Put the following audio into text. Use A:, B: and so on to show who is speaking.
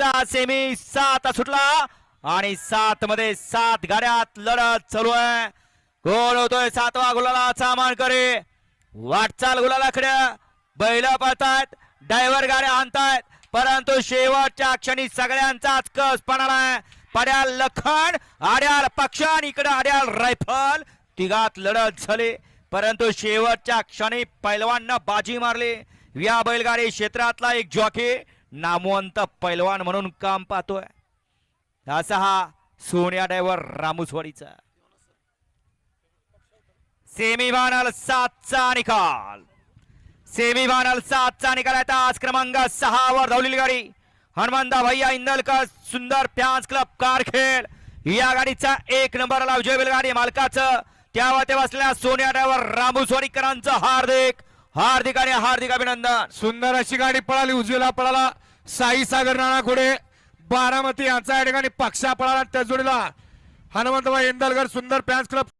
A: मागचा सेमी सात सुटला. आणि सात मध्ये सात गाड्यात लढत चालू आहे. गोल होतोय सातवा गुलाला सामान करे वाटचाल गुलालाकडे. बैल पळतायत. ड्रायव्हर गाड्या आणतायत. परंतु शेवटच्या क्षणी सगळ्यांचाच कस पणाला पड्याल लखन आड्याल पक्ष आणि इकडे आड्याल रायफल. तिघात लढत झाली. परंतु शेवटच्या क्षणी पैलवाननं बाजी मारली. या बैलगाडी क्षेत्रातला एक जॉकी. नामवंत पैलवान म्हणून काम पाहतोय. असा हा सोनिया डायव्हर रामुसवाडीचा सेमीफायनल सातचा निकाल. सेमीफायनल सातचा निकाल आहे. आज क्रमांक सहा वर धावलेली गाडी. हनुमंता भैया इंदलकर सुंदर फॅन्स क्लब कारखेड या गाडीचा एक नंबरला विजय गाडी मालकाचं. त्यावर ते बसलेल्या सोनिया डायव्हर रामू हार्दिक हार्दिक आणि हार्दिक अभिनंदन.
B: सुंदर अशी गाडी पळाली उजवीला पळाला साई सागर नाना घोडे. बारामती यांचा या ठिकाणी पक्षा पळाला त्या जोडीला. हनुमंतबाई इंदलकर सुंदर फॅन्स क्लब.